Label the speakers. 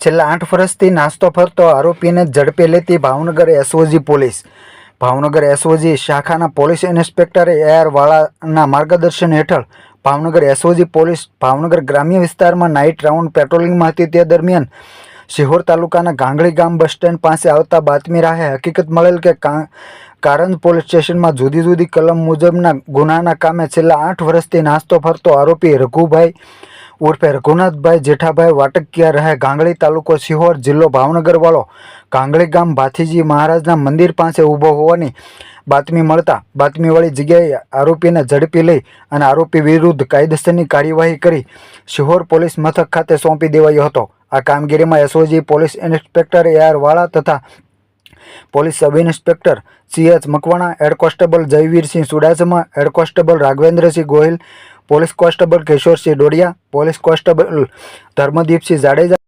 Speaker 1: છેલ્લા આઠ વર્ષથી નાસ્તો ફરતો આરોપીને ઝડપે લેતી Bhavnagar SOG police. Bhavnagar SOG શાખાના પોલીસ ઇન્સ્પેક્ટર એ આર વાળાના માર્ગદર્શન હેઠળ ભાવનગર એસઓજી પોલીસ ભાવનગર ગ્રામ્ય વિસ્તારમાં નાઇટ રાઉન્ડ પેટ્રોલિંગમાં હતી. તે દરમિયાન શિહોર તાલુકાના ગાંગડી ગામ બસ સ્ટેન્ડ પાસે આવતા બાતમી રાહે હકીકત મળેલ કા- કારંજ પોલીસ સ્ટેશનમાં જુદી જુદી કલમ મુજબના ગુનાના કામે છેલ્લા આઠ વર્ષથી નાસ્તો ફરતો આરોપી રઘુભાઈ ઉર્ફે રઘુનાથભાઈ જેઠાભાઈ વાટકિયા રહે ગાંગળી તાલુકો સિહોર જિલ્લો ભાવનગર વાળો. ગાંગડી ગામ ભાથીજી મહારાજના મંદિર પાસે ઊભો હોવાની બાતમી મળતા બાતમીવાળી જગ્યાએ આરોપીને ઝડપી લઈ અને આરોપી વિરુદ્ધ કાયદેસરની કાર્યવાહી કરી સિહોર પોલીસ મથક ખાતે સોંપી દેવાયો હતો. આ કામગીરીમાં SOG, police inspector A R Vala તથા police sub inspector C H Makwana, head constable Jayvirsinh Sudasama, head constable Raghvendrasinh Gohil police constable Kishorsinh Dodiya police constable Dharmdipsinh Jadeja